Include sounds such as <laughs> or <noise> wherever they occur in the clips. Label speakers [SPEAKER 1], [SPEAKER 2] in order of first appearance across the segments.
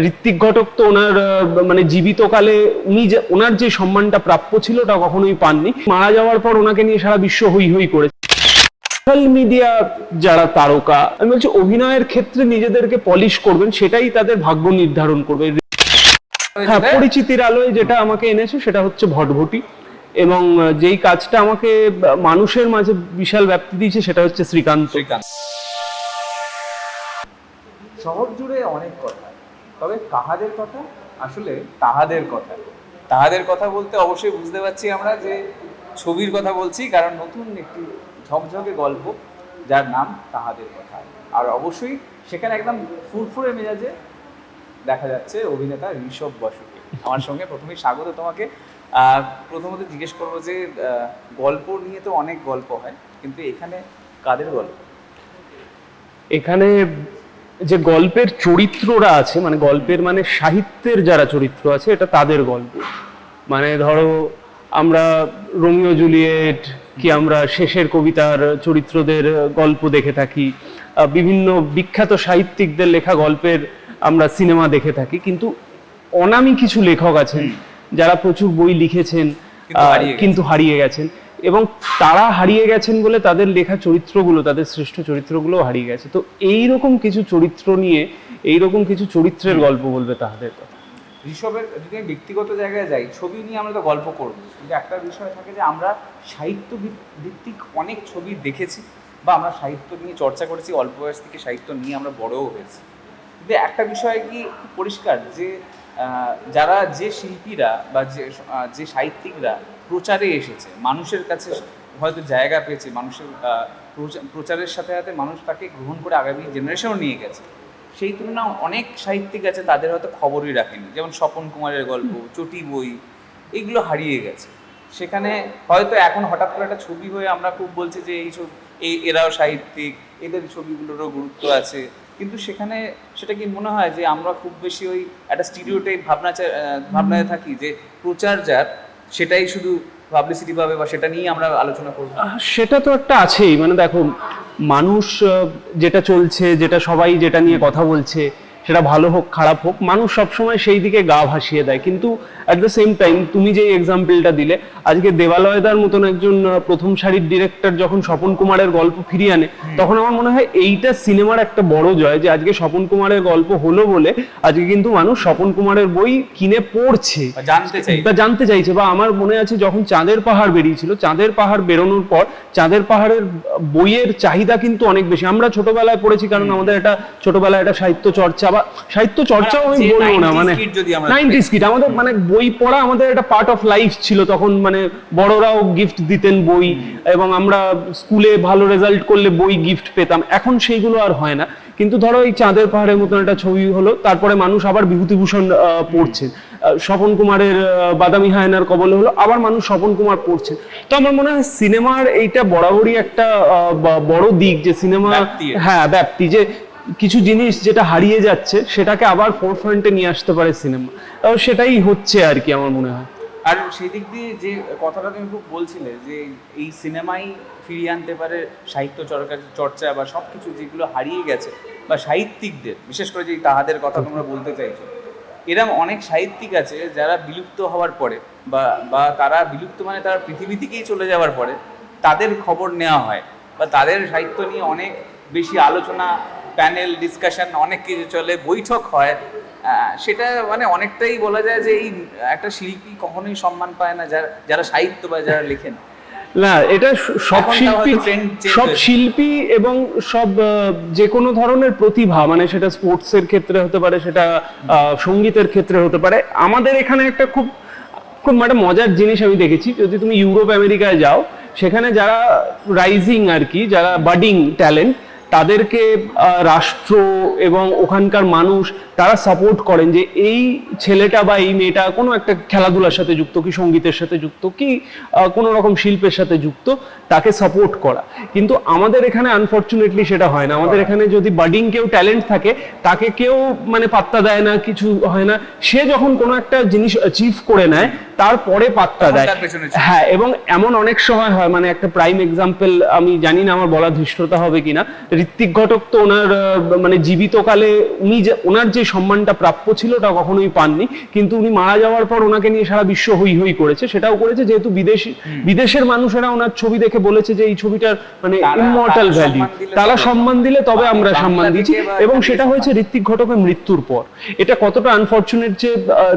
[SPEAKER 1] ঋত্বিক ঘটক তো ওনার মানে জীবিতকালে উনি যে ওনার যে সম্মানটা প্রাপ্য ছিল ওটা কখনোই পাননি। মারা যাওয়ার পর ওনাকে নিয়ে সারা বিশ্ব হই হই করেছে সোশ্যাল মিডিয়া যারা তারকা আমি বলছি অভিনয়ের ক্ষেত্রে নিজেদেরকে পলিশ করবেন সেটাই তাদের ভাগ্য নির্ধারণ করবে। হ্যাঁ পরিচিতির আলোয় যেটা আমাকে এনেছে সেটা হচ্ছে ভটভটি এবং যেই কাজটা আমাকে মানুষের মাঝে বিশাল ব্যাপ্তি দিয়েছে সেটা হচ্ছে শ্রীকান্ত।
[SPEAKER 2] শ্রীকান্ত। শহর জুড়ে অনেক কথা। তবে কাহাদের কথা, আসলে তাহাদের কথা। তাহাদের কথা বলতে অবশ্যই বুঝতে পারছি আমরা যে ছবির কথা বলছি, কারণ নতুন একটি ঝকঝকে গল্প যার নাম তাহাদের কথা। আর অবশ্যই সেখানে একদম ফুরফুরে মেজাজে দেখা যাচ্ছে অভিনেতা ঋষভ বসুকে। আমার সঙ্গে প্রথমেই স্বাগত তোমাকে। প্রথমত জিজ্ঞেস করব যে গল্প নিয়ে তো অনেক গল্প হয়, কিন্তু এখানে কাদের গল্প?
[SPEAKER 1] এখানে যে গল্পের চরিত্ররা আছে মানে গল্পের মানে সাহিত্যের যারা চরিত্র আছে এটা তাদের গল্প। মানে ধরো আমরা রোমিও জুলিয়েট কি আমরা শেষের কবিতার চরিত্রদের গল্প দেখে থাকি বিভিন্ন বিখ্যাত সাহিত্যিকদের লেখা গল্পের আমরা সিনেমা দেখে থাকি কিন্তু অনামী কিছু লেখক আছেন যারা প্রচুর বই লিখেছেন
[SPEAKER 2] কিন্তু হারিয়ে গেছেন।
[SPEAKER 1] এবং তারা হারিয়ে গেছেন বলে তাদের লেখা চরিত্রগুলো তাদের শ্রেষ্ঠ চরিত্রগুলো হারিয়ে গেছে। তো এই রকম কিছু চরিত্র নিয়ে এই রকম কিছু চরিত্রের গল্প বলবে তাদের কথা।
[SPEAKER 2] ঋষভের যদি আমি ব্যক্তিগত জায়গায় যাই ছবি নিয়ে আমরা তো গল্প করব। কিন্তু একটা বিষয় থাকে যে আমরা সাহিত্য ভিত- ভিত্তিক অনেক ছবি দেখেছি বা আমরা সাহিত্য নিয়ে চর্চা করেছি অল্প বয়স থেকে সাহিত্য নিয়ে আমরা বড়ও হয়েছি। কিন্তু একটা বিষয় কি পরিষ্কার যে যারা যে শিল্পীরা বা যে যে সাহিত্যিকরা প্রচারে এসেছে। মানুষের কাছে হয়তো জায়গা পেয়েছে মানুষের প্রচারের সাথে সাথে মানুষ তাকে গ্রহণ করে আগামী জেনারেশনও নিয়ে গেছে। সেই তুলনায় অনেক সাহিত্যিক আছে তাদের হয়তো খবরই রাখেনি। যেমন স্বপন কুমারের গল্প চটি বই এগুলো হারিয়ে গেছে। সেখানে হয়তো এখন হঠাৎ করে একটা ছবি হয়ে আমরা খুব বলছি যে এই ছবি এই এরাও সাহিত্যিক এদের ছবিগুলোরও গুরুত্ব আছে। কিন্তু সেখানে সেটা কি মনে হয় যে আমরা খুব বেশি ওই একটা স্টিরিওটাইপ ভাবনা ভাবনায় থাকি যে প্রচার যার সেটাই শুধু পাবলিসিটি পাবে বা সেটা নিয়ে আমরা আলোচনা করব।
[SPEAKER 1] সেটা তো একটা আছেই। মানে দেখো, মানুষ যেটা চলছে, যেটা সবাই যেটা নিয়ে কথা বলছে, সেটা ভালো হোক, খারাপ হোক, মানুষ সবসময় সেই দিকে গা ভাসিয়ে দেয়। কিন্তু অ্যাট দ্য সেম টাইম তুমি যে এক্সাম্পলটা দিলে আজকে দেবালয়দার মতন একজন প্রথম সারির ডিরেক্টর যখন স্বপন কুমারের গল্প ফিরিয়ে আনে তখন আমার মনে হয় এইটা সিনেমার একটা বড় জয় যে আজকে স্বপন কুমারের গল্প হলো বলে আজকে কিন্তু মানুষ স্বপন কুমারের বই কিনে পড়ছে।
[SPEAKER 2] বা জানতে চাই
[SPEAKER 1] বা জানতে চাইছে। বা আমার মনে আছে যখন চাঁদের পাহাড় বেরিয়েছিল চাঁদের পাহাড় বেরোনোর পর চাঁদের পাহাড়ের বইয়ের চাহিদা কিন্তু অনেক বেশি। আমরা ছোটবেলায় পড়েছি কারণ আমাদের একটা ছোটবেলায় একটা সাহিত্য চর্চা বা সাহিত্য চর্চাও আমি বলব না মানে নাইনটিস কিড আমাদের মানে বই পড়া আমাদের একটা পার্ট অফ লাইফ ছিল। তখন মানে বড়রাও গিফট দিতেন বই এবং আমরা স্কুলে ভালো রেজাল্ট করলে বই গিফট পেতাম। এখন সেইগুলো আর হয় না। কিন্তু ধরো এই চাঁদের পাহাড়ের মতন একটা ছবি হলো তারপরে মানুষ আবার বিভূতিভূষণ পড়ছে। স্বপন কুমারের বাদামি হায়নার কবলে হলো আবার মানুষ স্বপন কুমার পড়ছে। তো আমার মনে হয় সিনেমার এইটা বরাবরই একটা বড় দিক যে সিনেমা। হ্যাঁ ব্যাপ্তি। যে কিছু জিনিস যেটা হারিয়ে যাচ্ছে, সেটাকে আবার ফোর ফ্রন্টে নিয়ে আসতে পারে সিনেমা সেটাই হচ্ছে আর কি আমার মনে হয়।
[SPEAKER 2] আর সেই দিক দিয়ে যে কথাটা তুমি খুব বলছিলে, যে এই সিনেমাই ফিরিয়ে আনতে পারে সাহিত্য চর্চা বা সব কিছু যেগুলো হারিয়ে গেছে, বা সাহিত্যিকদের, বিশেষ করে যে তাহাদের কথা তোমরা বলতে চাইছো। এরম অনেক সাহিত্যিক আছে যারা বিলুপ্ত হওয়ার পরে, বা বা তারা বিলুপ্ত মানে তারা পৃথিবী থেকেই চলে যাওয়ার পরে, তাদের খবর নেওয়া হয়, বা তাদের সাহিত্য নিয়ে অনেক বেশি আলোচনা প্যানেল ডিসকাশন অনেক কিছু চলে বৈঠক হয় সেটা মানে অনেকটাই বলা যায় যে এই একটা শিল্পী কখনোই সম্মান পায় না যারা যারা সাহিত্য বা যারা লেখেন।
[SPEAKER 1] না এটা সব শিল্পী সব শিল্পী এবং সব যে কোনো ধরনের প্রতিভা মানে সেটা স্পোর্টসের ক্ষেত্রে হতে পারে সেটা সঙ্গীতের ক্ষেত্রে হতে পারে। আমাদের এখানে একটা খুব খুব একটা মজার জিনিস আমি দেখেছি যদি তুমি ইউরোপ আমেরিকায় যাও সেখানে যারা রাইজিং আর কি যারা বাডিং ট্যালেন্ট তাদেরকে রাষ্ট্র এবং ওখানকার মানুষ তারা সাপোর্ট করেন যে এই ছেলেটা বা এই মেয়েটা কোনো একটা খেলাধুলার সাথে যুক্ত কি সঙ্গীতের সাথে যুক্ত কি কোনো রকম শিল্পের সাথে যুক্ত তাকে সাপোর্ট করা। কিন্তু আমাদের এখানে আনফর্চুনেটলি সেটা হয় না। আমাদের এখানে যদি বাডিং কেউ ট্যালেন্ট থাকে তাকে কেউ মানে পাত্তা দেয় না কিছু হয় না। সে যখন কোনো একটা জিনিস অ্যাচিভ করে নেয় তারপরে পাত্তা দেয়। হ্যাঁ এবং এমন অনেক সময় হয় মানে একটা প্রাইম এক্সাম্পল আমি জানি না আমার বলা ধৃষ্টতা হবে কিনা। ঋত্বিক ঘটক তো ওনার মানে জীবিতকালে উনি যে ওনার যে সম্মানটা প্রাপ্য ছিল ওটা কখনোই পাননি। কিন্তু উনি মারা যাওয়ার পর ওনাকে নিয়ে সারা বিশ্ব হই হই করেছে। সেটাও করেছে যেহেতু বিদেশি বিদেশের মানুষেরা ওনার ছবি দেখে বলেছে যে এই ছবিটার মানে
[SPEAKER 2] তারা
[SPEAKER 1] ভ্যালু তারা সম্মান দিলে তবে আমরা সম্মান দিচ্ছি। এবং সেটা হয়েছে ঋত্বিক ঘটকের মৃত্যুর পর। এটা কতটা আনফর্চুনেট যে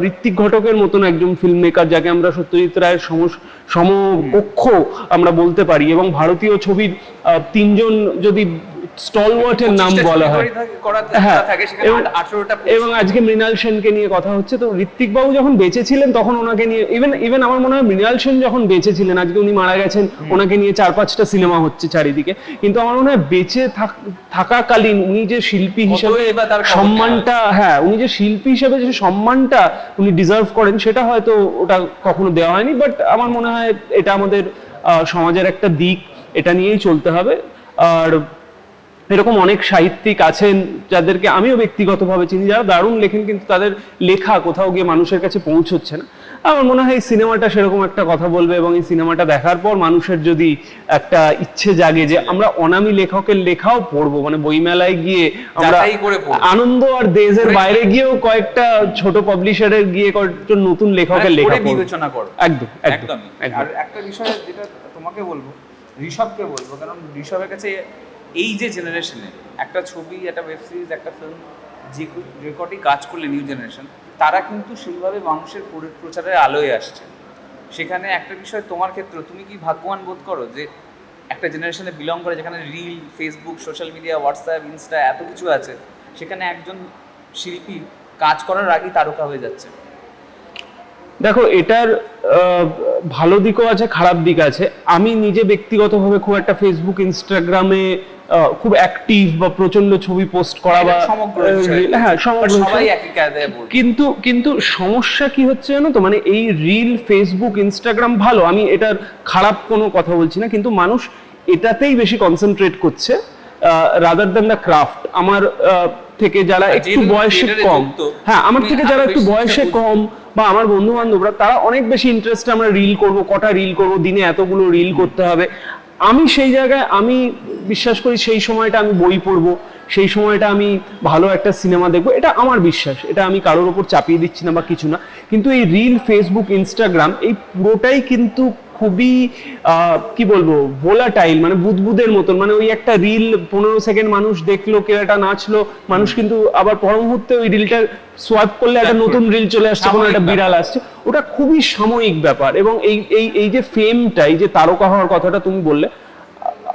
[SPEAKER 1] ঋত্বিক ঘটকের মতন একজন ফিল্ম মেকার যাকে আমরা সত্যজিৎ রায়ের সম- সমকক্ষ আমরা বলতে পারি এবং ভারতীয় ছবির তিনজন যদি স্টলওয়ার্টের নাম বলা হয়। হ্যাঁ এবং আজকে মৃণাল সেনকে নিয়ে কথা হচ্ছে তো ঋত্বিক বাবু যখন বেঁচে ছিলেন তখন ওনাকে নিয়ে ইভেন ইভেন আমার মনে হয় মৃণাল সেন যখন বেঁচে ছিলেন আজকে উনি মারা গেছেন ওনাকে নিয়ে চার পাঁচটা সিনেমা হচ্ছে চারিদিকে। কিন্তু আমার মনে হয় বেঁচে থাক- থাকাকালীন উনি যে শিল্পী হিসেবে সম্মানটা হ্যাঁ। উনি যে শিল্পী হিসেবে যে সম্মানটা উনি ডিজার্ভ করেন সেটা হয়তো ওটা কখনো দেওয়া হয়নি বাট আমার মনে হয় এটা আমাদের সমাজের একটা দিক এটা নিয়েই চলতে হবে। আর এরকম অনেক সাহিত্যিক আছেন যাদেরকে আমিও ব্যক্তিগতভাবে চিনি যারা দারুণ লেখেন কিন্তু তাদের লেখা কোথাও গিয়ে মানুষের কাছে পৌঁছচ্ছে না। আমার মনে হয় এই সিনেমাটা সেরকম একটা কথা বলবে এবং এই সিনেমাটা দেখার পর মানুষের যদি একটা ইচ্ছে জাগে যে আমরা অনামী লেখকের লেখাও পড়ব মানে বইমেলায় গিয়ে আমরা। আনন্দ আর দেশের বাইরে গিয়েও কয়েকটা ছোট পাবলিশারের গিয়ে কয়েকজন নতুন লেখকের
[SPEAKER 2] মানে
[SPEAKER 1] লেখা
[SPEAKER 2] বিবেচনা করো।
[SPEAKER 1] একদম একদম একদম।
[SPEAKER 2] আর একটা বিষয় যেটা তোমাকে বলব ঋষভকে বলব কারণ ঋষভের কাছে এই যে জেনারেশনে একটা ছবি, একটা ওয়েব সিরিজ একটা ফিল্ম যে যে কটি কাজ করলে নিউ জেনারেশন তারা কিন্তু সেইভাবে মানুষের প্র- প্রচারের আলোয় আসছে। সেখানে একটা বিষয় তোমার ক্ষেত্রে তুমি কি ভাগ্যবান বোধ করো যে একটা জেনারেশনে বিলং করে, যেখানে reel Facebook social media WhatsApp Insta এত কিছু আছে, সেখানে একজন শিল্পী কাজ করার আগেই তারকা হয়ে যাচ্ছে।
[SPEAKER 1] দেখো এটার ভালো দিকও আছে খারাপ দিক আছে। আমি নিজে ব্যক্তিগতভাবে খুব একটা ফেসবুক ইনস্টাগ্রামে খুব অ্যাক্টিভ বা প্রচণ্ড ছবি পোস্ট করা বা হ্যাঁ কিন্তু কিন্তু সমস্যা কি হচ্ছে জানো তো? মানে এই রিল ফেসবুক ইনস্টাগ্রাম ভালো আমি এটার খারাপ কোনো কথা বলছি না কিন্তু মানুষ এটাতেই বেশি কনসেন্ট্রেট করছে। রাদার দ্যান দ্য ক্রাফট আমার থেকে যারা একটু বয়সে কম হ্যাঁ আমার থেকে যারা একটু বয়সে কম বা আমার বন্ধু বান্ধবরা তারা অনেক বেশি ইন্টারেস্ট আমরা রিল করব কটা রিল করব দিনে এতগুলো রিল করতে হবে। আমি সেই জায়গায় আমি বিশ্বাস করি সেই সময়টা আমি বই পড়ব সেই সময়টা আমি ভালো একটা সিনেমা দেখব এটা আমার বিশ্বাস। এটা আমি কারোর ওপর চাপিয়ে দিচ্ছি না বা কিছু না। কিন্তু এই রিল ফেসবুক ইনস্টাগ্রাম এই পুরোটাই কিন্তু খুবই আহ, কি বলব ভোলাটাইল মানে বুদবুদের মতন মানে ওই একটা রিল পনেরো সেকেন্ড মানুষ দেখল কেউ একটা নাচলো মানুষ কিন্তু আবার পর মুহূর্তে ওই রিলটা সোয়াইপ করলে একটা নতুন রিল চলে আসছে কোনো একটা বিড়াল আসছে ওটা খুবই সাময়িক ব্যাপার। এবং এই এই এই যে ফেমটা এই যে তারকা হওয়ার কথাটা তুমি বললে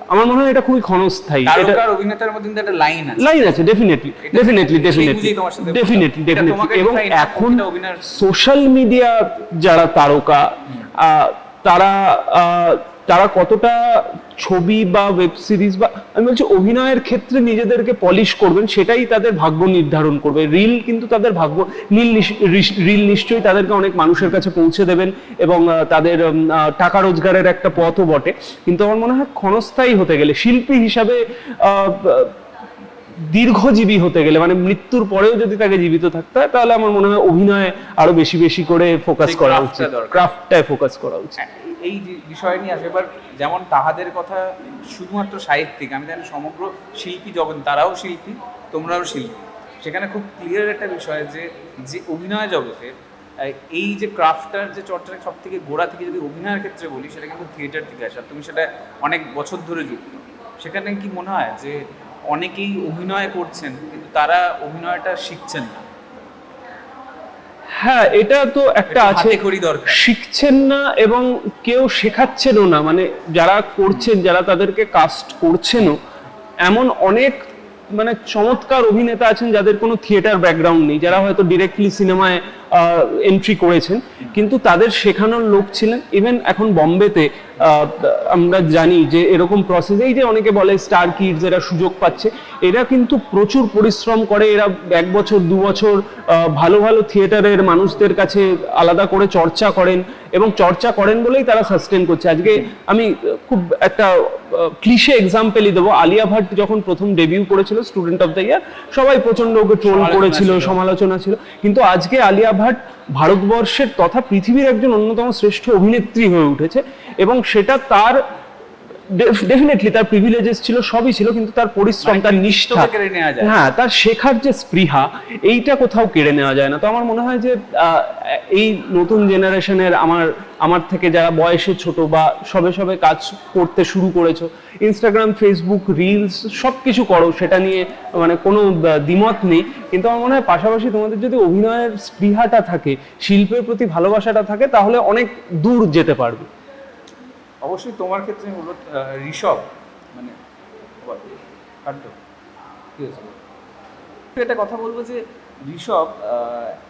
[SPEAKER 1] আমার মনে হয় এটা খুবই ক্ষণস্থায়ী।
[SPEAKER 2] তারকার অভিনেতার মধ্যে একটা লাইন আছে।
[SPEAKER 1] লাইন আছে definitely definitely definitely. Definitely definitely এবং এখন সোশ্যাল মিডিয়া যারা তারকা আহ, তারা তারা কতটা ছবি বা ওয়েব সিরিজ বা, আমি বলছি অভিনয়ের ক্ষেত্রে নিজেদেরকে পলিশ করবেন, সেটাই তাদের ভাগ্য নির্ধারণ করবে। রিল কিন্তু তাদের ভাগ্য, নীল রিল নিশ্চয়ই তাদেরকে অনেক মানুষের কাছে পৌঁছে দেবেন এবং তাদের টাকা রোজগারের একটা পথও বটে। কিন্তু আমার মনে হয় ক্ষণস্থায়ী হতে গেলে শিল্পী হিসাবে দীর্ঘজীবী হতে গেলে মানে মৃত্যুর পরেও যদি তাকে জীবিত থাকতে হয় তাহলে আমার মনে হয় অভিনয়ে আরও বেশি বেশি করে ফোকাস করা উচিত। ক্রাফটটায় ফোকাস করা উচিত।
[SPEAKER 2] হ্যাঁ, এই যে বিষয় নিয়ে আসে এবার যেমন তাহাদের কথা শুধুমাত্র সাহিত্যিক আমি জানি সমগ্র শিল্পী জগৎ তারাও শিল্পী তোমরাও শিল্পী। সেখানে খুব ক্লিয়ার একটা বিষয় যে যে অভিনয় জগতে এই যে ক্রাফটার যে চর্চাটা সব থেকে গোড়া থেকে যদি অভিনয়ের ক্ষেত্রে বলি সেটা কিন্তু থিয়েটার থেকে আসে। তুমি সেটা অনেক বছর ধরে যুক্ত। সেখানে কি মনে হয় যে অনেকেই অভিনয় করছেন কিন্তু তারা অভিনয়টা শিখছেন না।
[SPEAKER 1] হ্যাঁ এটা তো একটা আছে। শিখছেন না এবং কেউ শেখাচ্ছেনও না। মানে যারা করছেন যারা তাদেরকে কাস্ট করছেনও এমন অনেক মানে চমৎকার অভিনেতা আছেন যাদের কোনো থিয়েটার ব্যাকগ্রাউন্ড নেই। যারা হয়তো ডিরেক্টলি সিনেমায় এন্ট্রি করেছেন। কিন্তু তাদের শেখানোর লোক ছিলেন। ইভেন এখন বম্বেতে আমরা জানি যে এরকম প্রসেস এই যে অনেকে বলে স্টার কিডস এরা সুযোগ পাচ্ছে এরা কিন্তু প্রচুর পরিশ্রম করে এরা এক বছর দু বছর ভালো ভালো থিয়েটারের মানুষদের কাছে আলাদা করে চর্চা করেন এবং চর্চা করেন বলেই তারা সাস্টেন করছে। আজকে আমি খুব একটা ক্লিশে এক্সাম্পলই দেবো। আলিয়া ভাট যখন প্রথম ডেবিউ করেছিল স্টুডেন্ট অফ দ্য ইয়ার সবাই প্রচণ্ড ওকে ট্রোল করেছিল সমালোচনা ছিল। কিন্তু আজকে আলিয়া ভাট ভারতবর্ষের তথা পৃথিবীর একজন অন্যতম শ্রেষ্ঠ অভিনেত্রী হয়ে উঠেছে এবং সেটা তার ডেফিনেটলি তার প্রিভিলেজেস ছিল সবই ছিল কিন্তু তার পরিশ্রম
[SPEAKER 2] মানে
[SPEAKER 1] তার নিষ্ঠা
[SPEAKER 2] কেড়ে নেওয়া যায়।
[SPEAKER 1] হ্যাঁ তার শেখার যে স্পৃহা এইটা কোথাও কেড়ে নেওয়া যায় না। তো আমার মনে হয় যে এই নতুন জেনারেশনের আমার আমার থেকে যারা বয়সে ছোট বা সবে সবে কাজ করতে শুরু করেছ ইনস্টাগ্রাম ফেসবুক রিলস সব কিছু করো সেটা নিয়ে মানে কোনো দ্বিমত নেই। কিন্তু আমার মনে হয় পাশাপাশি তোমাদের যদি অভিনয়ের স্পৃহাটা থাকে শিল্পের প্রতি ভালোবাসাটা থাকে তাহলে অনেক দূর যেতে পারবে।
[SPEAKER 2] অবশ্যই তোমার ক্ষেত্রে হলো আহ, ঋষভ মানে বল, কাটতো? কি হয়েছে? একটা কথা বলব যে ঋষভ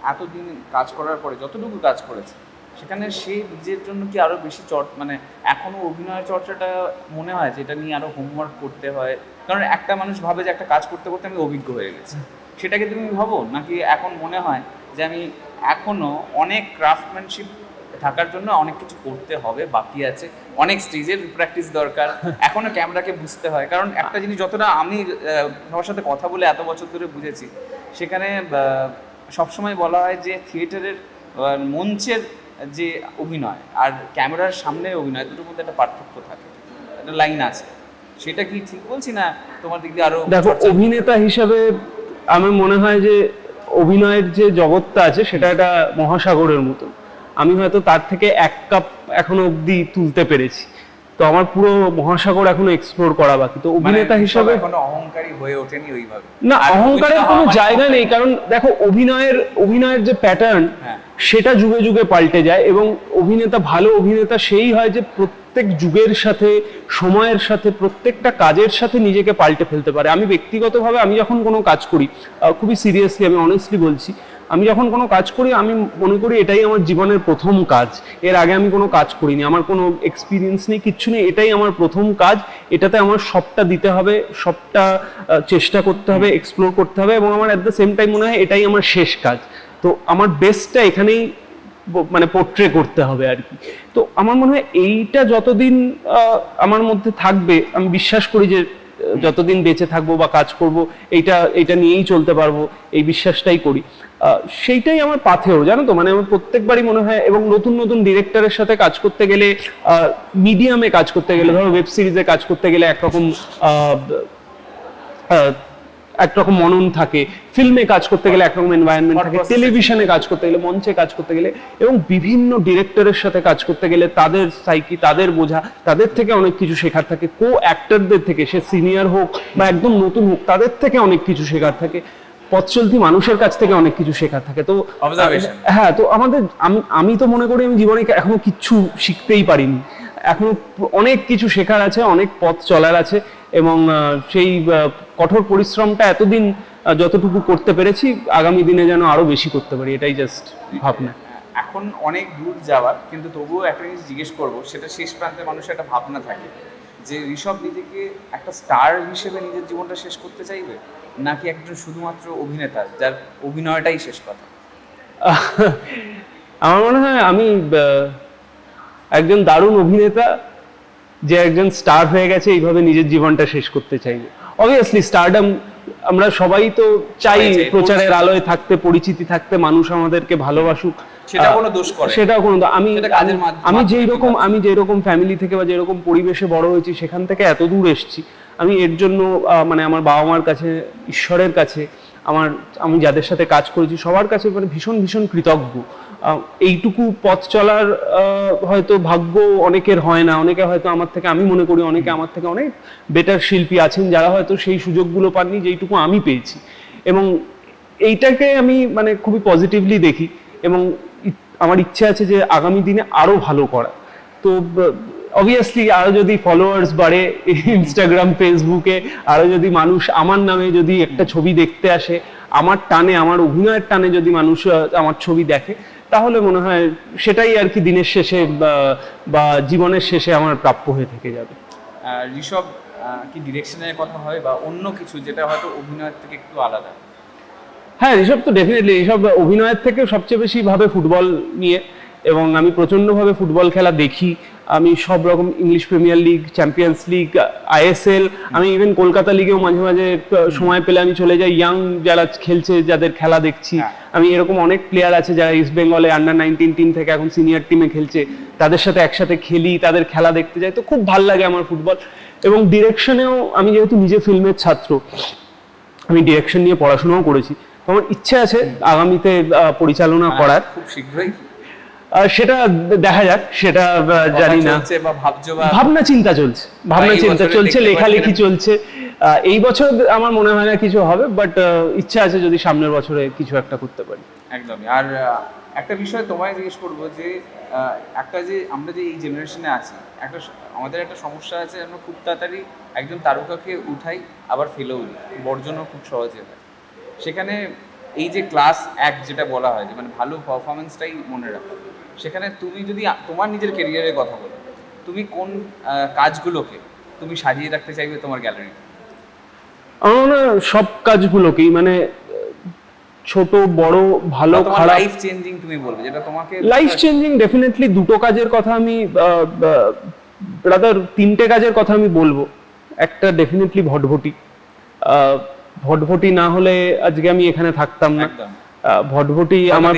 [SPEAKER 2] এতদিন কাজ করার পরে যতটুকু কাজ করেছে সেখানে সে নিজের জন্য কি আরও বেশি চর মানে এখনও অভিনয় চর্চাটা মনে হয় যে এটা নিয়ে আরও হোমওয়ার্ক করতে হয় কারণ একটা মানুষ ভাবে যে একটা কাজ করতে করতে আমি অভিজ্ঞ হয়ে গেছি সেটাকে তুমি ভাবো নাকি এখন মনে হয় যে আমি এখনও অনেক ক্রাফটম্যানশিপ থাকার জন্য অনেক কিছু করতে হবে বাকি আছে। অনেক স্টেজের প্র্যাকটিস দরকার। <laughs> এখনও ক্যামেরাকে বুঝতে হয়। কারণ একটা জিনিস যতটা আমি সবার সাথে কথা বলে এত বছর ধরে বুঝেছি সেখানে সবসময় বলা হয় যে থিয়েটারের মঞ্চের যে অভিনয় আর ক্যামেরার সামনে অভিনয় দুটোর মধ্যে একটা পার্থক্য থাকে। একটা লাইন আছে। সেটা কি ঠিক বলছি না? তোমার দিক দিয়ে আরও
[SPEAKER 1] দেখো অভিনেতা হিসাবে আমার মনে হয় যে অভিনয়ের যে জগৎটা আছে সেটা একটা মহাসাগরের মতো আমি হয়তো তার থেকে এক কাপ এখনও অবধি তুলতে পেরেছি। তো আমার পুরো মহাসাগর এখনও এক্সপ্লোর করা বাকি। তো
[SPEAKER 2] মানে
[SPEAKER 1] অভিনেতা হিসাবে
[SPEAKER 2] এখনও অহংকারী হয়ে ওঠেনি ওইভাবে।
[SPEAKER 1] না অহংকারের কোনো জায়গা নেই কারণ দেখো অভিনয়ের অভিনয়ের যে প্যাটার্ন। সেটা যুগে যুগে পাল্টে যায় এবং অভিনেতা ভালো অভিনেতা সেই হয় যে প্রত্যেক যুগের সাথে সময়ের সাথে প্রত্যেকটা কাজের সাথে নিজেকে পাল্টে ফেলতে পারে। আমি ব্যক্তিগতভাবে আমি যখন কোনো কাজ করি খুবই সিরিয়াসলি আমি অনেস্টলি বলছি আমি যখন কোনো কাজ করি, আমি মনে করি এটাই আমার জীবনের প্রথম কাজ। এর আগে আমি কোনো কাজ করিনি। আমার কোনো এক্সপিরিয়েন্স নেই, কিচ্ছু নেই। এটাই আমার প্রথম কাজ। এটাতে আমার সবটা দিতে হবে, সবটা চেষ্টা করতে হবে এক্সপ্লোর করতে হবে এবং আমার অ্যাট দ্য সেম টাইম মনে হয় এটাই আমার শেষ কাজ। তো আমার বেস্টটা এখানেই মানে পোট্রে করতে হবে আর কি। তো আমার মনে হয় এইটা যতদিন আমার মধ্যে থাকবে, আমি বিশ্বাস করি যে যতদিন বেঁচে থাকব বা কাজ করব, এইটা এইটা নিয়েই চলতে পারব, এই বিশ্বাসটাই করি। সেইটাই আমার পাথেও জানো তো? মানে আমার প্রত্যেকবারই মনে হয় এবং নতুন নতুন ডিরেক্টরের সাথে কাজ করতে গেলে মিডিয়ামে কাজ করতে গেলে ধরো ওয়েব সিরিজে কাজ করতে গেলে একরকম একরকম মনন থাকে ফিল্মে কাজ করতে গেলে একরকম এনভায়রনমেন্ট থাকে টেলিভিশনে কাজ করতে গেলে মঞ্চে কাজ করতে গেলে এবং বিভিন্ন ডিরেক্টরের সাথে কাজ করতে গেলে তাদের সাইকি তাদের বোঝা তাদের থেকে অনেক কিছু শেখার থাকে কো অ্যাক্টরদের থেকে সে সিনিয়র হোক বা একদম নতুন হোক তাদের থেকে অনেক কিছু শেখার থাকে। পথ চলতি মানুষের কাছ থেকে অনেক কিছু শেখার থাকে। তো হ্যাঁ তো আমাদের আমি আমি তো মনে করি আমি জীবনে এখনও কিচ্ছু শিখতেই পারিনি। এখনও অনেক কিছু শেখার আছে অনেক পথ চলার আছে এবং সেই কঠোর পরিশ্রমটা এতদিন যতটুকু করতে পেরেছি আগামী দিনে যেন আরও বেশি করতে পারি এটাই জাস্ট ভাবনা।
[SPEAKER 2] এখন অনেক দূর যাওয়ার কিন্তু তবুও একটা জিনিস জিজ্ঞেস করব সেটা শেষ প্রান্তে মানুষের একটা ভাবনা থাকে যে ঋষভ নিজেকে একটা স্টার হিসেবে নিজের জীবনটা শেষ করতে চাইবে? নাকি একজন শুধুমাত্র অভিনেতা যার অভিনয়টাই শেষ কথা? <laughs>
[SPEAKER 1] আমার মনে হয় আমি একজন দারুণ অভিনেতা যে একজন স্টার হয়ে গেছে এইভাবে নিজের জীবনটা শেষ করতে চাইবে অবভিয়াসলি স্টারডাম আমরা সবাই তো চাই প্রচারের আলোয় থাকতে পরিচিতি থাকতে মানুষ আমাদেরকে ভালোবাসুক।
[SPEAKER 2] সেটা কোনো দোষ করে। না।
[SPEAKER 1] সেটাও কোনো আমি
[SPEAKER 2] সেটা
[SPEAKER 1] আমি যেই রকম আমি যেই রকম ফ্যামিলি থেকে বা যেরকম পরিবেশে বড় হয়েছি সেখান থেকে এত দূর এসেছি। আমি এর জন্য মানে আমার বাবা মার কাছে, ঈশ্বরের কাছে, আমার, আমি যাদের সাথে কাজ করেছি, সবার কাছে মানে ভীষণ ভীষণ কৃতজ্ঞ। এইটুকু পথ চলার হয়তো ভাগ্য অনেকের হয় না। অনেকে হয়তো আমার থেকে, আমি মনে করি অনেকে আমার থেকে অনেক বেটার শিল্পী আছেন, যারা হয়তো সেই সুযোগগুলো পাননি যেইটুকু আমি পেয়েছি। এবং এইটাকে আমি মানে খুবই পজিটিভলি দেখি এবং আমার ইচ্ছে আছে যে আগামী দিনে আরও ভালো করা তো অবভিয়াসলি আরও যদি ফলোয়ার্স বাড়ে ইনস্টাগ্রাম ফেসবুকে আরও যদি মানুষ আমার নামে যদি একটা ছবি দেখতে আসে আমার টানে আমার অভিনয়ের টানে যদি মানুষ আমার ছবি দেখে তাহলে মনে হয় সেটাই আর কি দিনের শেষে বা- জীবনের শেষে আমার প্রাপ্য হয়ে থেকে যাবে।
[SPEAKER 2] ঋষভ কি ডিরেকশনের কথা হয় বা অন্য কিছু যেটা হয়তো অভিনয়ের থেকে একটু আলাদা?
[SPEAKER 1] হ্যাঁ এসব তো ডেফিনেটলি এসব অভিনয়ের থেকে সবচেয়ে বেশি ভাবে ফুটবল নিয়ে। এবং আমি প্রচণ্ডভাবে ফুটবল খেলা দেখি। আমি সব রকম English premier league champions league ISL আমি ইভেন কলকাতা লিগেও মাঝে মাঝে সময় পেলে আমি চলে যাই। ইয়াং যারা খেলছে যাদের খেলা দেখছি
[SPEAKER 2] হ্যাঁ।
[SPEAKER 1] আমি এরকম অনেক প্লেয়ার আছে যারা ইস্ট বেঙ্গলে আন্ডার নাইনটিন টিম থেকে এখন সিনিয়র টিমে খেলছে। তাদের সাথে একসাথে খেলি তাদের খেলা দেখতে যাই। তো খুব ভালো লাগে আমার ফুটবল। এবং ডিরেকশনেও আমি যেহেতু নিজে ফিল্মের ছাত্র আমি ডিরেকশন নিয়ে পড়াশোনাও করেছি। তো আমার ইচ্ছে আছে আগামীতে পরিচালনা করার।
[SPEAKER 2] খুব শীঘ্রই।
[SPEAKER 1] সেটা দেখা যাক সেটা জানি না। ভাবনা চিন্তা চলছে ভাবনা চিন্তা চলছে লেখালেখি চলছে। এই বছর আমার মনে হয় না কিছু হবে বাট ইচ্ছা আছে যদি সামনের বছরে কিছু একটা করতে পারি।
[SPEAKER 2] একদমই। আর একটা বিষয় তোমায় জিজ্ঞেস করব যে একটা যে আমরা যে এই জেনারেশনে আছি একটা আমাদের একটা সমস্যা আছে আমরা খুব তাড়াতাড়ি একজন তারকাকে উঠাই আবার ফেলেও দিই। বর্জনও খুব সহজে হয়। সেখানে এই যে ক্লাস এক যেটা বলা হয় যে মানে ভালো পারফরমেন্সটাই মনে রাখা। সেখানে তুমি যদি তোমার নিজের কেরিয়ারের কথা বলো তুমি কোন কাজগুলোকে তুমি সাজিয়ে রাখতে চাইবে তোমার গ্যালারি
[SPEAKER 1] আমার সব কাজগুলোকেই মানে ছোট বড় ভালো খারাপ
[SPEAKER 2] লাইফ চেঞ্জিং তুমি বলবে যেটা তোমাকে
[SPEAKER 1] লাইফ চেঞ্জিং ডেফিনেটলি দুটো কাজের কথা আমি ব্রাদার তিনটে কাজের কথা আমি বলব। একটা ডেফিনেটলি ভটভটি। ভটভটি না হলে আজকে আমি এখানে থাকতাম না। ভটভটি আমার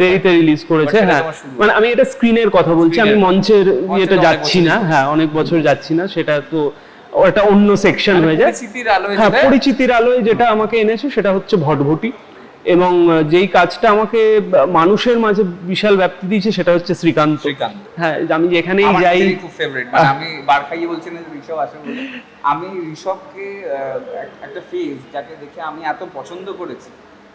[SPEAKER 2] দেরিতে
[SPEAKER 1] রিলিজ করেছে হ্যাঁ। মানে আমি এটা স্ক্রিনের কথা বলছি আমি মঞ্চের
[SPEAKER 2] অনেক
[SPEAKER 1] যাচ্ছি না হ্যাঁ অনেক বছর যাচ্ছি না সেটা তো ওটা অন্য সেকশন হয়ে যায়। হ্যাঁ পরিচিতির আলোয় যেটা আমাকে এনেছে সেটা হচ্ছে ভটভটি। এবং যেই কাজটা আমাকে মানুষের মাঝে বিশাল ব্যাপ্তি দিয়েছে সেটা হচ্ছে শ্রীকান্ত। হ্যাঁ আমি যেখানেই যাই
[SPEAKER 2] খুব ফেভারিট মানে আমি বার খাইয়ে বলছি না ঋষভ আসে বলে। আমি ঋষভকে একটা ফেজ যাকে দেখে আমি এত পছন্দ করেছি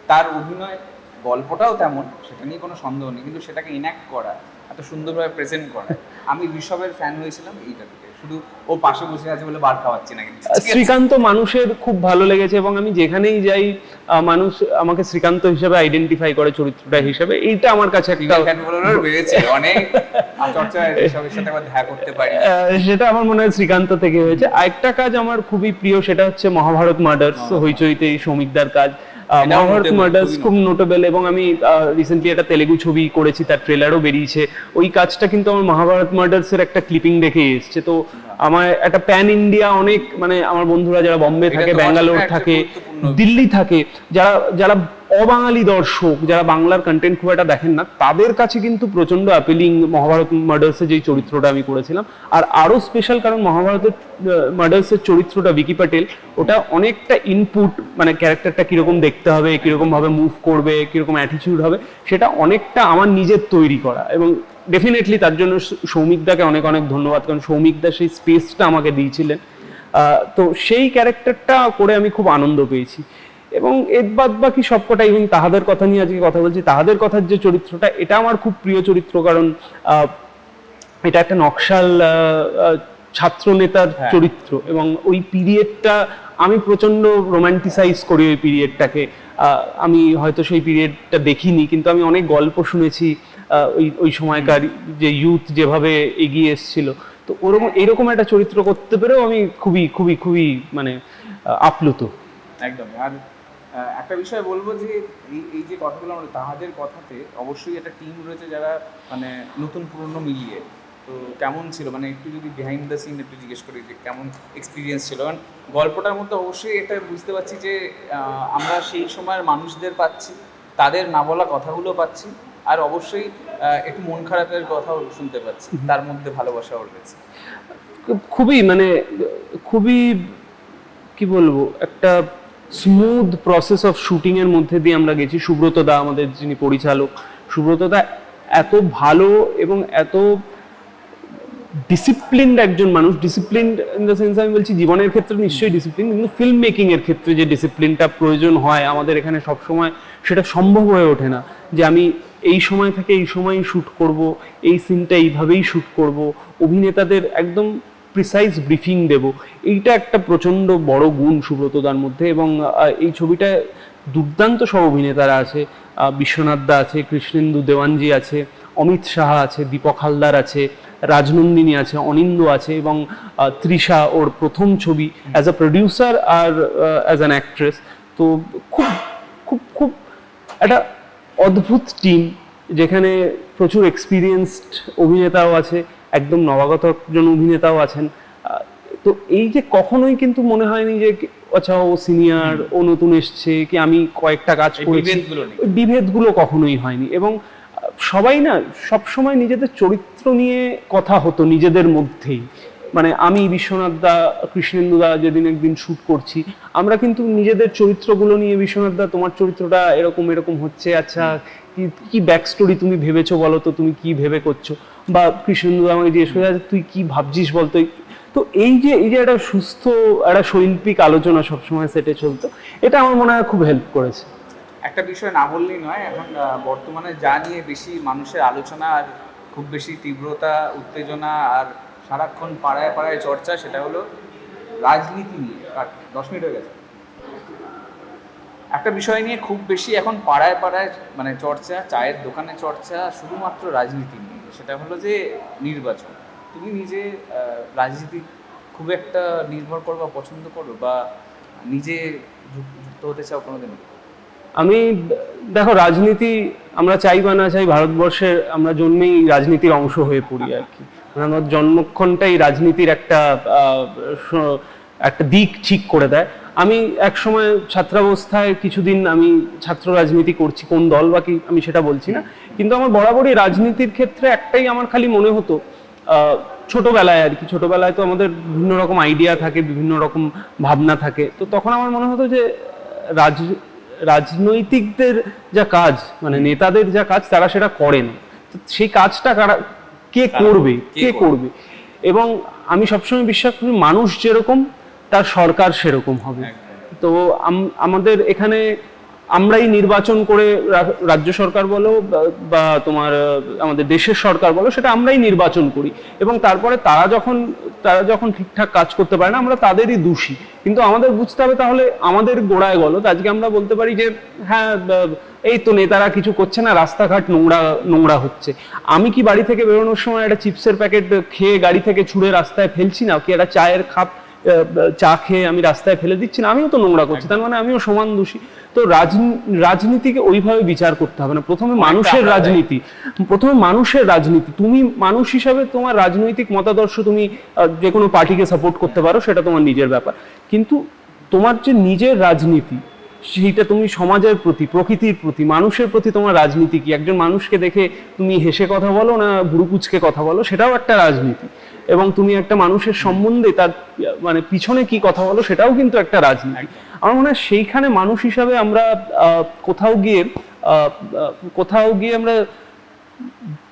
[SPEAKER 2] তার অভিনয় গল্পটাও তেমন সেটা নিয়ে কোনো সন্দেহ নেই কিন্তু সেটাকে ইনঅ্যাক্ট করা এত সুন্দরভাবে প্রেজেন্ট করা আমি ঋষভের ফ্যান হয়েছিলাম এইটা থেকে। শুধু ও পাশে বসে আছে বলে বার খাওয়াচ্ছি না কিন্তু।
[SPEAKER 1] শ্রীকান্ত মানুষের খুব ভালো লেগেছে এবং আমি যেখানেই যাই মানুষ আমাকে শ্রীকান্ত হিসেবে আইডেন্টিফাই করে চরিত্রটা হিসেবে এইটা আমার কাছে একটা
[SPEAKER 2] ফ্যান অনেক চর্চায় <laughs> ঋষভের সাথে আবার দেখা করতে পারি।
[SPEAKER 1] সেটা আমার মনে হয় শ্রীকান্ত থেকে হয়েছে। আরেকটা কাজ আমার খুবই প্রিয় সেটা হচ্ছে মহাভারত মার্ডার্স হইচইতে সৌমিকদার কাজ। মহাভারত মার্ডার্স খুব নোটেবল এবং আমি রিসেন্টলি একটা তেলেগু ছবি করেছি তার ট্রেলারও বেরিয়েছে। ওই কাজটা কিন্তু আমার মহাভারত মার্ডার্স এর একটা ক্লিপিং দেখে এসছে। তো আমার একটা প্যান ইন্ডিয়া অনেক মানে আমার বন্ধুরা যারা বম্বে থাকে ব্যাঙ্গালোর থাকে দিল্লি থাকে যারা যারা অবাঙালি দর্শক যারা বাংলার কন্টেন্ট খুব একটা দেখেন না, তাদের কাছে কিন্তু প্রচণ্ড অ্যাপিলিং মহাভারত মার্ডার্সে যেই চরিত্রটা আমি করেছিলাম। আর আরও স্পেশাল কারণ মহাভারতের মার্ডার্সের চরিত্রটা বিকি প্যাটেল ওটা অনেকটা ইনপুট মানে ক্যারেক্টারটা কীরকম দেখতে হবে কীরকমভাবে মুভ করবে, কীরকম অ্যাটিচিউড হবে, সেটা অনেকটা আমার নিজের তৈরি করা। এবং ডেফিনেটলি তার জন্য সৌমিকদাকে অনেক অনেক ধন্যবাদ, কারণ সৌমিকদা সেই স্পেসটা আমাকে দিয়েছিলেন। তো সেই ক্যারেক্টারটা করে আমি খুব আনন্দ পেয়েছি। এবং এর বাদ বাকি সবকটা ইভেন তাহাদের কথা নিয়ে আজকে কথা বলছি তাহাদের কথার যে চরিত্রটা এটা আমার খুব প্রিয় চরিত্র কারণ এটা একটা নকশাল ছাত্র নেতার
[SPEAKER 2] হ্যাঁ।
[SPEAKER 1] চরিত্র এবং ওই পিরিয়ডটা আমি প্রচণ্ড রোমান্টিসাইজ করি ওই পিরিয়ডটাকে আমি হয়তো সেই পিরিয়ডটা দেখিনি কিন্তু আমি অনেক গল্প শুনেছি ওই ওই সময়কার যে ইউথ যেভাবে এগিয়ে এসেছিল। তো ওরকম এরকম একটা চরিত্র করতে পেরেও আমি খুবই খুবই খুবই মানে আপ্লুত।
[SPEAKER 2] একদম। আর একটা বিষয় বলব যে এই এই যে কথাগুলো আমরা তাহাদের কথাতে অবশ্যই একটা টিম রয়েছে যারা মানে নতুন পুরনো মিলিয়ে। তো কেমন ছিল? মানে একটু যদি বিহাইন্ড দ্য সিন একটু জিজ্ঞেস করি যে কেমন এক্সপিরিয়েন্স ছিল? কারণ গল্পটার মধ্যে অবশ্যই এটা বুঝতে পারছি যে আমরা সেই সময়ের মানুষদের পাচ্ছি তাদের না বলা কথাগুলো পাচ্ছি আর অবশ্যই একটু মন খারাপের কথাও শুনতে পাচ্ছি। তার মধ্যে ভালোবাসাও রয়েছে।
[SPEAKER 1] খুব- খুবই মানে খুবই কি বলব? একটা স্মুথ প্রসেস অফ শুটিং এর মধ্যে দিয়ে আমরা গেছি। সুব্রত দা আমাদের যিনি পরিচালক, সুব্রত দা এত ভালো এবং এত ডিসিপ্লিনড একজন মানুষ। ডিসিপ্লিনড ইন দ্য সেন্স আমি বলছি জীবনের ক্ষেত্রে নিশ্চয়ই ডিসিপ্লিন কিন্তু ফিল্ম মেকিং এর ক্ষেত্রে যে ডিসিপ্লিনটা প্রয়োজন হয় আমাদের এখানে সব সময় সেটা সম্ভব হয়ে ওঠে না। যে আমি এই সময় থেকে এই সময়ই শ্যুট করব, এই সিনটা এইভাবেই শ্যুট করব। অভিনেতাদের একদম প্রিসাইজ ব্রিফিং দেব। এইটা একটা প্রচণ্ড বড় গুণ সুব্রতদার মধ্যে এবং এই ছবিটা দুর্দান্ত সব অভিনেতারা আছে। বিশ্বনাথ দা আছে, কৃষ্ণেন্দু দেওয়ানজি আছে, অমিত সাহা আছে, দীপক হালদার আছে, রাজনন্দিনী আছে, অনিন্দ আছে এবং তৃষা ওর প্রথম ছবি অ্যাজ আ প্রডিউসার আর অ্যাজ অ্যান অ্যাক্ট্রেস তো খুব খুব খুব একটা অদ্ভুত টিম যেখানে প্রচুর এক্সপিরিয়েন্সড অভিনেতাও আছে। একদম নবাগত একজন অভিনেতাও আছেন। তো এই যে কখনোই কিন্তু মনে হয়নি যে আচ্ছা ও সিনিয়র ও নতুন এসছে কি আমি কয়েকটা কাজ করেছি।
[SPEAKER 2] বিভেদগুলো
[SPEAKER 1] কখনোই হয়নি। এবং সবাই না সব সময় নিজেদের চরিত্র নিয়ে কথা হতো নিজেদের মধ্যেই। মানে আমি বিশ্বনাথ দা কৃষ্ণেন্দু দা যেদিন একদিন শুট করছি আমরা কিন্তু নিজেদের চরিত্রগুলো নিয়ে বিশ্বনাথ দা তোমার চরিত্রটা এরকম এরকম হচ্ছে আচ্ছা কি কি ব্যাক স্টোরি তুমি ভেবেছো বলো তো তুমি কি ভেবে করছ? বা কৃষ্ণেন্দু আমাকে জিজ্ঞেস করে "আচ্ছা, তুই কি ভাবছিস বলতো? তো এই যে এই যে একটা সুস্থ একটা শৈল্পিক আলোচনা সবসময় সেটে চলতো এটা আমার মনে হয় খুব হেল্প করেছে।
[SPEAKER 2] একটা বিষয় না বললেই নয় এখন বর্তমানে যা নিয়ে বেশি মানুষের আলোচনা আর খুব বেশি তীব্রতা উত্তেজনা আর সারাক্ষণ পাড়ায় পাড়ায় চর্চা সেটা হলো রাজনীতি নিয়ে। দশ মিনিট হয়ে গেছে। একটা বিষয় নিয়ে খুব বেশি এখন পাড়ায় পাড়ায় মানে চর্চা চায়ের দোকানে চর্চা শুধুমাত্র রাজনীতি নিয়ে। সেটা হলো যে নির্বাচন। তুমি নিজে রাজনীতি খুব একটা নির্ভর করো বা পছন্দ করো বা নিজে যুক্ত হতে চাও কোনোদিনও?
[SPEAKER 1] আমি, দেখো, রাজনীতি আমরা চাই বা না চাই ভারতবর্ষের আমরা জন্মেই রাজনীতির অংশ হয়ে পড়ি আর কি। মানে আমার জন্মক্ষণটাই রাজনীতির একটা একটা দিক ঠিক করে দেয়। আমি এক সময় ছাত্রাবস্থায় কিছুদিন আমি ছাত্র রাজনীতি করছি কোন দল বা কি আমি সেটা বলছি না। কিন্তু আমার বরাবরই রাজনীতির ক্ষেত্রে একটাই আমার খালি মনে হতো ছোটবেলায় আর কি। ছোটবেলায় তো আমাদের বিভিন্ন রকম আইডিয়া থাকে বিভিন্ন রকম ভাবনা থাকে। তো তখন আমার মনে হতো যে রাজ রাজনৈতিকদের যা কাজ মানে নেতাদের যা কাজ তারা সেটা করেন। তো সেই কাজটা কারা কে করবে?
[SPEAKER 2] কে? করবে?
[SPEAKER 1] এবং আমি সবসময় বিশ্বাস করি মানুষ যেরকম তার সরকার সেরকম হবে। তো আমাদের এখানে আমরাই নির্বাচন করে রাজ্য সরকার বলো বা- তোমার আমাদের দেশের সরকার বলো সেটা আমরাই নির্বাচন করি। এবং তারপরে তারা যখন তারা যখন ঠিকঠাক কাজ করতে পারে না আমরা তাদেরই দোষী। কিন্তু আমাদের বুঝতে হবে তাহলে আমাদের গোড়ায় গলত আজকে আমরা বলতে পারি যে হ্যাঁ এই তো নেতারা কিছু করছে না রাস্তাঘাট নোংরা নোংরা হচ্ছে। আমি কি বাড়ি থেকে বেরোনোর সময় একটা চিপসের প্যাকেট খেয়ে গাড়ি থেকে ছুঁড়ে রাস্তায় ফেলছি না কি একটা চায়ের খাপ চা খেয়ে আমি রাস্তায় ফেলে দিচ্ছি না আমিও তো নোংরা করছি তার মানে আমিও সমান দোষী। তো রাজনী- রাজনীতিকে ওইভাবে বিচার করতে হবে না। প্রথমে মানুষের রাজনীতি প্রথমে মানুষের রাজনীতি। তুমি মানুষ হিসাবে তোমার রাজনৈতিক মতাদর্শ তুমি যে কোনো পার্টিকে সাপোর্ট করতে পারো সেটা তোমার নিজের ব্যাপার। কিন্তু তোমার যে নিজের রাজনীতি সেইটা তুমি সমাজের প্রতি প্রকৃতির প্রতি মানুষের প্রতি তোমার রাজনীতি কি? একজন মানুষকে দেখে তুমি হেসে কথা বলো না ভুরুকুচকে কথা বলো সেটাও একটা রাজনীতি। এবং তুমি একটা মানুষের সম্বন্ধে তার মানে পিছনে কি কথা বলো সেটাও কিন্তু একটা রাজনীতি। আমার মনে হয় সেইখানে মানুষ হিসাবে আমরা কোথাও গিয়ে কোথাও গিয়ে আমরা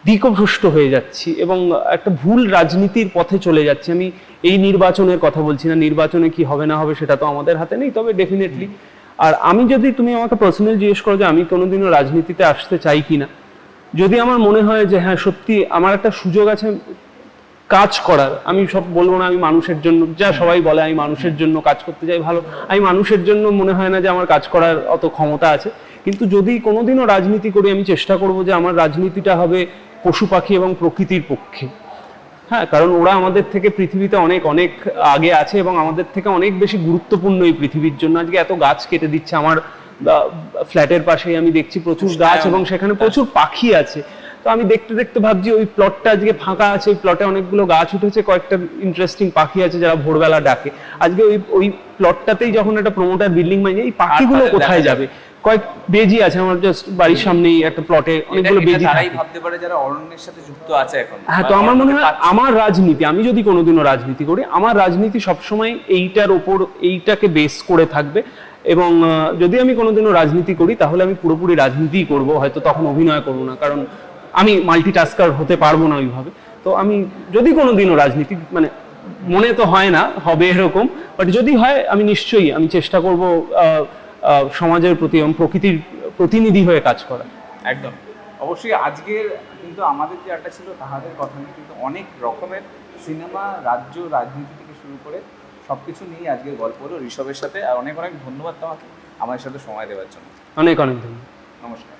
[SPEAKER 1] দিকভ্রষ্ট হয়ে যাচ্ছি এবং একটা ভুল রাজনীতির পথে চলে যাচ্ছি। আমি এই নির্বাচনের কথা বলছি না নির্বাচনে কি হবে না হবে সেটা তো আমাদের হাতে নেই তবে ডেফিনেটলি আর আমি যদি তুমি আমাকে পার্সোনাল জিজ্ঞেস করো যে আমি কোনোদিনও রাজনীতিতে আসতে চাই কি না যদি আমার মনে হয় যে হ্যাঁ সত্যি আমার একটা সুযোগ আছে কাজ করার। আমি সব বলব না আমি মানুষের জন্য যা সবাই বলে আমি মানুষের জন্য কাজ করতে যাই ভালো। আমি মানুষের জন্য মনে হয় না যে আমার কাজ করার অত ক্ষমতা আছে। কিন্তু যদি কোনোদিনও রাজনীতি করি আমি চেষ্টা করব যে আমার রাজনীতিটা হবে পশু পাখি এবং প্রকৃতির পক্ষে। হ্যাঁ কারণ ওরা আমাদের থেকে পৃথিবীতে অনেক অনেক আগে আছে এবং আমাদের থেকে অনেক বেশি গুরুত্বপূর্ণ এই পৃথিবীর জন্য। আজকে এত গাছ কেটে দিচ্ছে আমার ফ্ল্যাটের পাশেই আমি দেখছি প্রচুর গাছ এবং সেখানে প্রচুর পাখি আছে। তো আমি দেখতে দেখতে ভাবছি ওই প্লটটা আজকে ফাঁকা আছে ওই প্লটে অনেকগুলো গাছ উঠেছে কয়েকটা ইন্টারেস্টিং পাখি আছে যারা ভোরবেলা ডাকে। আজকে ওই ওই প্লটটাতেই যখন একটা প্রমোটার বিল্ডিং বানিয়ে এই পাখিগুলো কোথায় যাবে? কয়েক বেজি আছে আমার জাস্ট বাড়ির সামনেই একটা প্লটে অনেকগুলো বেজি
[SPEAKER 2] তারাই ভাবতে পারে যারা অরণ্যের সাথে যুক্ত আছে এখন।
[SPEAKER 1] হ্যাঁ তো আমার মনে হয় আমার রাজনীতি আমি যদি কোনোদিনও রাজনীতি করি আমার রাজনীতি সবসময় এইটার ওপর এইটাকে বেস করে থাকবে। এবং যদি আমি কোনোদিনও রাজনীতি করি তাহলে আমি পুরোপুরি রাজনীতিই করব হয়তো তখন অভিনয় করব না কারণ আমি মাল্টিটাস্কার হতে পারব না ওইভাবে। তো আমি যদি কোনো দিনও রাজনীতি মানে মনে তো হয় না হবে এরকম বাট যদি হয় আমি নিশ্চয়ই আমি চেষ্টা করব সমাজের প্রতি এবং প্রকৃতির প্রতিনিধি হয়ে কাজ করা।
[SPEAKER 2] একদম। অবশ্যই আজকের কিন্তু আমাদের যে একটা ছিল তাহাদের কথা নিয়ে কিন্তু অনেক রকমের সিনেমা রাজ্য রাজনীতি থেকে শুরু করে সব কিছু নিয়ে আজকের গল্প হলো। ঋষভের সাথে আর অনেক অনেক ধন্যবাদ তোমাকে আমার সাথে সময় দেওয়ার জন্য।
[SPEAKER 1] অনেক অনেক ধন্যবাদ।
[SPEAKER 2] নমস্কার।